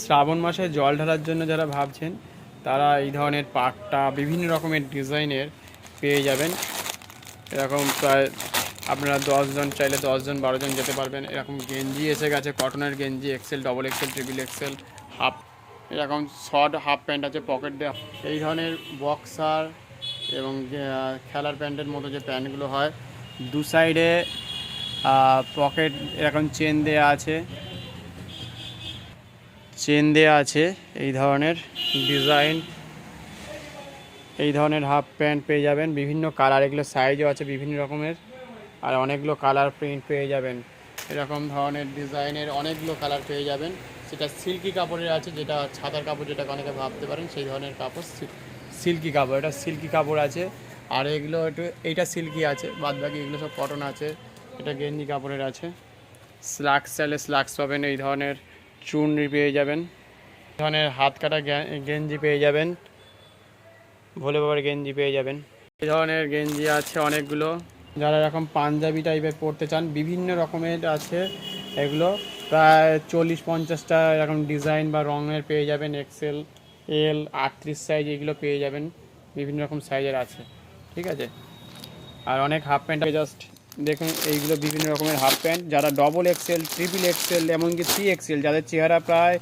শ্রাবণ মাসে জল ঢালার জন্য যারা ভাবছেন, তারা এই ধরনের পাটটা বিভিন্ন রকমের ডিজাইনের পেয়ে যাবেন। এরকম প্রায় আপনারা দশজন চাইলে দশজন বারোজন যেতে পারবেন। এরকম গেঞ্জি এসে গেছে, কটনের গেঞ্জি XL double XL triple XL half এরকম শর্ট হাফ প্যান্ট আছে পকেট দেওয়া এই ধরনের বক্সার এবং খেলার প্যান্টের মতো যে প্যান্টগুলো হয়, দু সাইডে পকেট এরকম চেন দেওয়া আছে। চেন দেওয়া আছে এই ধরনের ডিজাইন। এই ধরনের হাফ প্যান্ট পেয়ে যাবেন। বিভিন্ন কালার, এগুলো সাইজও আছে বিভিন্ন রকমের। আর অনেকগুলো কালার প্রিন্ট পেয়ে যাবেন। এরকম ধরনের ডিজাইনের অনেকগুলো কালার পেয়ে যাবেন। সেটা সিল্কি কাপড়ের আছে, যেটা ছাতার কাপড় যেটা অনেকে ভাবতে পারেন, সেই ধরনের কাপড় সিল্কি কাপড়। এটা সিল্কি কাপড় আছে। আর এগুলো একটু, এইটা সিল্কি আছে বাদ বাকি এগুলো সব কটন আছে। এটা গেঞ্জি কাপড়ের আছে। স্লাক্স চাইলে স্লাক্স পাবেন, এই ধরনের চুনরি পেয়ে যাবেন। ধরনের হাত কাটা গেঞ্জি পেয়ে যাবেন। ভোলে বাবার গেঞ্জি পেয়ে যাবেন। এই ধরনের গেঞ্জি আছে অনেকগুলো। যারা এরকম পাঞ্জাবি টাইপের পরতে চান, বিভিন্ন রকমের আছে এগুলো। প্রায় চল্লিশ, পঞ্চাশটা এরকম ডিজাইন বা রঙের পেয়ে যাবেন। এক্সেল, এল, আটত্রিশ সাইজ এগুলো পেয়ে যাবেন। বিভিন্ন রকম সাইজের আছে। ঠিক আছে? আর অনেক হাফ প্যান্ট জাস্ট দেখুন, এইগুলো বিভিন্ন রকমের হাফ প্যান্ট যারা ডবল এক্সেল ট্রিপল এক্সেল এমনকি থ্রি এক্সেল যাদের চেহারা প্রায়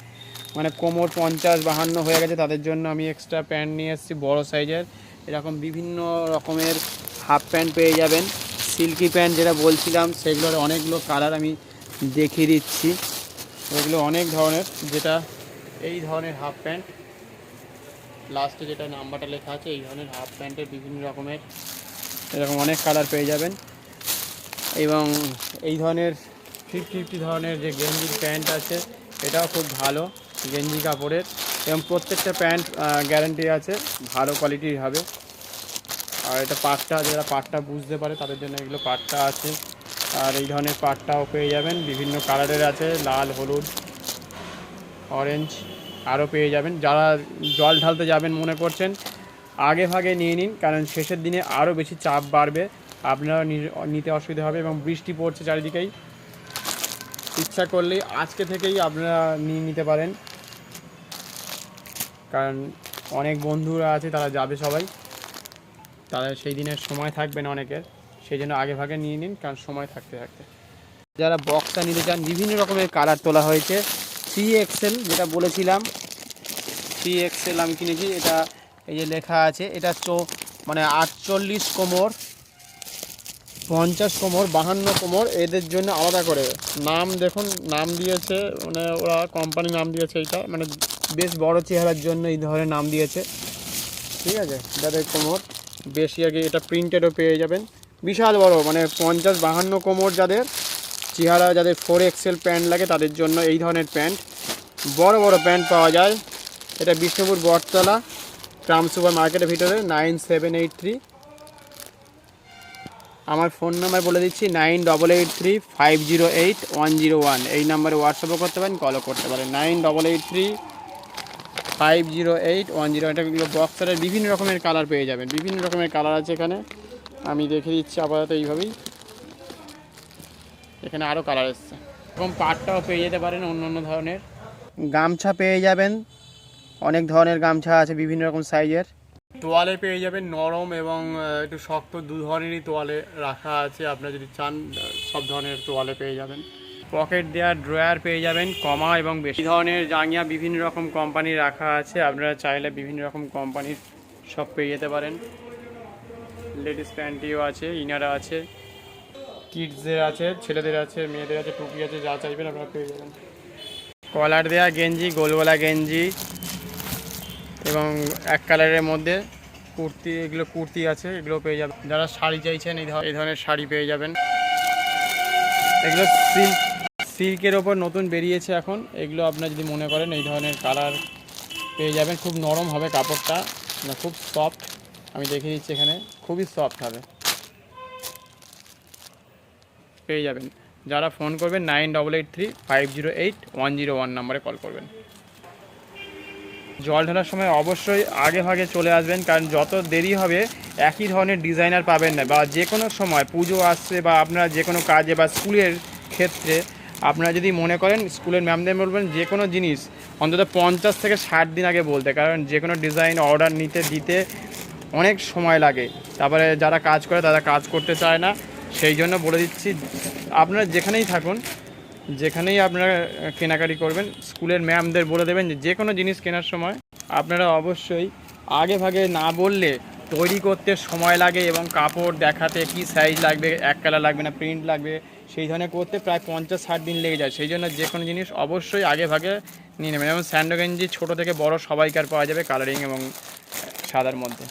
মানে কোমর পঞ্চাশ বাহান্ন হয়ে গেছে, তাদের জন্য আমি এক্সট্রা প্যান্ট নিয়ে এসেছি বড় সাইজের এরকম বিভিন্ন রকমের হাফ প্যান্ট পেয়ে যাবেন। সিল্কি প্যান্ট যেটা বলছিলাম, সেগুলোর অনেকগুলো কালার আমি দেখিয়ে দিচ্ছি। এগুলো অনেক ধরনের, যেটা এই ধরনের হাফ প্যান্ট লাস্টে যেটা নাম্বারটা লেখা আছে, এই ধরনের হাফ প্যান্টের বিভিন্ন রকমের, এরকম অনেক কালার পেয়ে যাবেন। এবং এই ধরনের ফিফটি ফিফটি ধরনের যে গেঞ্জির প্যান্ট আছে, এটাও খুব ভালো গেঞ্জি কাপড়ের এবং প্রত্যেকটা প্যান্ট গ্যারান্টি আছে, ভালো কোয়ালিটির হবে। আর এটা পাটটা, যারা পাটটা বুঝতে পারে তাদের জন্য এগুলো পাটটা আছে। আর এই ধরনের পাটটাও পেয়ে যাবেন, বিভিন্ন কালারের আছে, লাল, হলুদ, অরেঞ্জ আরও পেয়ে যাবেন। যারা জল ঢালতে যাবেন মনে করছেন, আগে ভাগে নিয়ে নিন, কারণ শেষের দিনে আরও বেশি চাপ বাড়বে। আপনারা নিতে অসুবিধা হবে এবং বৃষ্টি পড়ছে চারিদিকেই। ইচ্ছা করলেই আজকে থেকেই আপনারা নিয়ে নিতে পারেন। কারণ অনেক বন্ধুরা আছে, তারা যাবে সবাই। তারা সেই দিনের সময় থাকবে না অনেকের। সেই জন্য আগে ভাগে নিয়ে নিন, কারণ সময় থাকতে থাকতে। যারা বক্সটা নিতে চান, বিভিন্ন রকমের কালার তোলা হয়েছে। থ্রি এক্সেল যেটা বলেছিলাম থ্রি এক্সেল আমি কিনেছি, এটা এই যে লেখা আছে, এটা চো মানে আটচল্লিশ কোমর। পঞ্চাশ কোমর, বাহান্ন কোমর, এদের জন্য আলাদা করে। নাম দেখুন, নাম দিয়েছে মানে ওরা কোম্পানি নাম দিয়েছে এইটা মানে বেশ বড় চেহারার জন্য এই ধরনের নাম দিয়েছে। ঠিক আছে? যাদের কোমর, বেশি আগে এটা প্রিন্টেডও পেয়ে যাবেন। বিশাল বড় মানে পঞ্চাশ, বাহান্ন কোমর যাদের, চেহারা যাদের ফোর এক্সেল প্যান্ট লাগে, তাদের জন্য এই ধরনের প্যান্ট বড় বড় প্যান্ট পাওয়া যায়। এটা বিষ্ণুপুর বটতলা ট্রাম সুপার মার্কেটের ভিতরে নাইন সেভেন এইট থ্রি আমার ফোন নাম্বার বলে দিচ্ছি nine double eight three five zero eight one zero one. এই নাম্বারে হোয়াটসঅ্যাপও করতে পারেন কলও করতে পারেন। Nine double eight three five zero eight one zero এটা বক্সারের বিভিন্ন রকমের কালার পেয়ে যাবেন। বিভিন্ন রকমের কালার আছে এখানে। আমি দেখে দিচ্ছি আপাতত এইভাবেই। এখানে আরও কালার এসছে। এরকম পাটটাও পেয়ে যেতে পারেন অন্য অন্য ধরনের। গামছা পেয়ে যাবেন। অনেক ধরনের গামছা আছে বিভিন্ন রকম সাইজের তোয়ালে পেয়ে যাবেন নরম এবং একটু শক্ত দু ধরনেরই তোয়ালে রাখা আছে। আপনারা যদি চান সব ধরনের তোয়ালে পেয়ে যাবেন। পকেট দেওয়ার ড্রয়ার পেয়ে যাবেন, কমা এবং বেশি। ধরনের জাঙ্গিয়া বিভিন্ন রকম কোম্পানি রাখা আছে। আপনারা চাইলে বিভিন্ন রকম কোম্পানির সব পেয়ে যেতে পারেন। লেডিস প্যান্টিও আছে, ইনারা আছে, কিডসদের আছে, ছেলেদের আছে, মেয়েদের আছে, টুপি আছে, যা চাইবেন আপনারা পেয়ে যাবেন। কলার দেওয়া গেঞ্জি, গোলগোলা গেঞ্জি এবং এক কালারের মধ্যে কুর্তি, এগুলো কুর্তি আছে, এগুলো পেয়ে যাবেন। যারা শাড়ি চাইছেন, এই এই ধরনের শাড়ি পেয়ে যাবেন। এগুলো সিল্ক, সিল্কের ওপর নতুন বেরিয়েছে এখন। এগুলো আপনার যদি মনে করেন, এই ধরনের কালার পেয়ে যাবেন। খুব নরম হবে কাপড়টা মানে খুব সফট আমি দেখে দিচ্ছি এখানে, খুবই সফট হবে। পেয়ে যাবেন। যারা ফোন করবেন nine double eight three five zero eight one zero one নাম্বারে কল করবেন। জল ঢালার সময় অবশ্যই আগে ভাগে চলে আসবেন, কারণ যত দেরি হবে, একই ধরনের ডিজাইনার পাবেন না। বা যে কোনো সময় পুজো আসছে বা আপনার যে কোনো কাজে বা স্কুলের ক্ষেত্রে আপনারা যদি মনে করেন, স্কুলের ম্যামদের বলবেন যে কোনো জিনিস অন্তত পঞ্চাশ থেকে ষাট দিন আগে বলতে, কারণ যে কোনো ডিজাইন অর্ডার নিতে, দিতে অনেক সময় লাগে। তারপরে যারা কাজ করে তারা কাজ করতে চায় না। সেই জন্য বলে দিচ্ছি, আপনারা যেখানেই থাকুন যেখানেই আপনারা কেনাকাটি করবেন, স্কুলের ম্যামদের বলে দেবেন যে কোনো জিনিস কেনার সময় আপনারা অবশ্যই আগে ভাগে না বললে তৈরি করতে সময় লাগে এবং কাপড় দেখাতে কি সাইজ লাগবে, এক কালার লাগবে না প্রিন্ট লাগবে, সেই ধরনের করতে প্রায় পঞ্চাশ ষাট দিন লেগে যায়। সেই জন্য যে কোনো জিনিস অবশ্যই আগে ভাগে নিয়ে নেবেন। যেমন স্যান্ডো গেঞ্জি ছোটো থেকে বড় সবাইকার পাওয়া যাবে কালারিং এবং সাদার মধ্যে।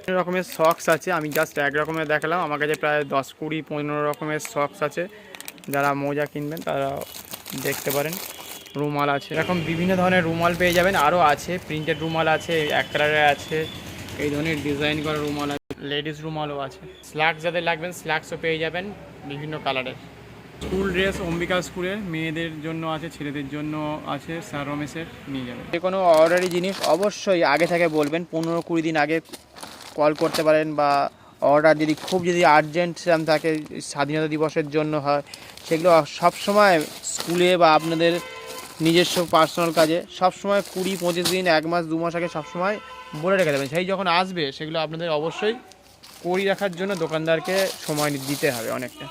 বিভিন্ন রকমের সক্স আছে, আমি জাস্ট এক রকমের দেখালাম। আমার কাছে প্রায় দশ কুড়ি পনেরো রকমের সক্স আছে। যারা মোজা কিনবেন তারা দেখতে পারেন। রুমাল আছে। এরকম বিভিন্ন ধরনের রুমাল পেয়ে যাবেন। আরও আছে। প্রিন্টেড রুমাল আছে, এক কালারের আছে। এই ধরনের ডিজাইন করা রুমাল আছে। লেডিস রুমালও আছে। স্ল্যাক্স যাদের লাগবেন স্ল্যাক্সও পেয়ে যাবেন বিভিন্ন কালারের। স্কুল ড্রেস অম্বিকা স্কুলের মেয়েদের জন্য আছে, ছেলেদের জন্য আছে, স্যার রমেশের নিয়ে যাবেন। যে কোনো অর্ডারি জিনিস অবশ্যই আগে থেকে বলবেন। পনেরো কুড়ি দিন আগে কল করতে পারেন বা অর্ডার যদি খুব যদি আর্জেন্ট সেরকম থাকে, স্বাধীনতা দিবসের জন্য হয়, সেগুলো সবসময় স্কুলে বা আপনাদের নিজস্ব পার্সোনাল কাজে সবসময় কুড়ি পঁচিশ দিন, এক মাস, দু মাস আগে সবসময় বলে রেখে দেবেন। সেই যখন আসবে, সেগুলো আপনাদের অবশ্যই করি রাখার জন্য দোকানদারকে সময় দিতে হবে অনেকটা।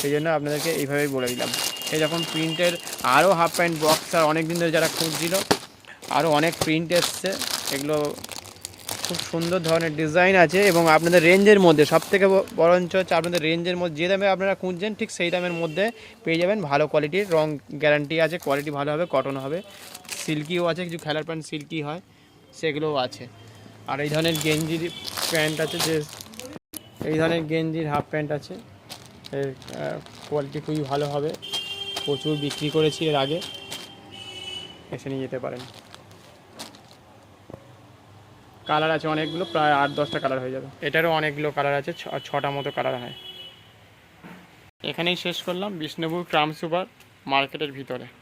সেই জন্য আপনাদেরকে এইভাবেই বলে দিলাম। এই যখন প্রিন্টের আরও হাফ প্যান্ট বক্স আর অনেক দিন ধরে যারা খুঁজছিল, আরও অনেক প্রিন্ট এসছে, এগুলো খুব সুন্দর ধরনের ডিজাইন আছে এবং আপনাদের রেঞ্জের মধ্যে সব থেকে বরঞ্চ হচ্ছে আপনাদের রেঞ্জের মধ্যে যে দামে আপনারা খুঁজছেন, ঠিক সেই দামের মধ্যে পেয়ে যাবেন ভালো কোয়ালিটির, রং গ্যারান্টি আছে, কোয়ালিটি ভালো হবে, কটন হবে। সিল্কিও আছে, কিছু খেলার প্যান্ট সিল্কি হয়, সেগুলোও আছে। আর এই ধরনের গেঞ্জির প্যান্ট আছে যে, এই ধরনের গেঞ্জির হাফ প্যান্ট আছে, এর কোয়ালিটি খুবই ভালো হবে। প্রচুর বিক্রি করেছি এর আগে, এসে নিয়ে যেতে পারেন। কালার আছে অনেকগুলো প্রায় আট দশটা কালার হয়ে যাবে। এটারও অনেকগুলো কালার আছে ছ- ছটা মতো কালার হয়। এখানেই শেষ করলাম বিষ্ণুপুর ট্রাম সুপার মার্কেটের ভিতরে।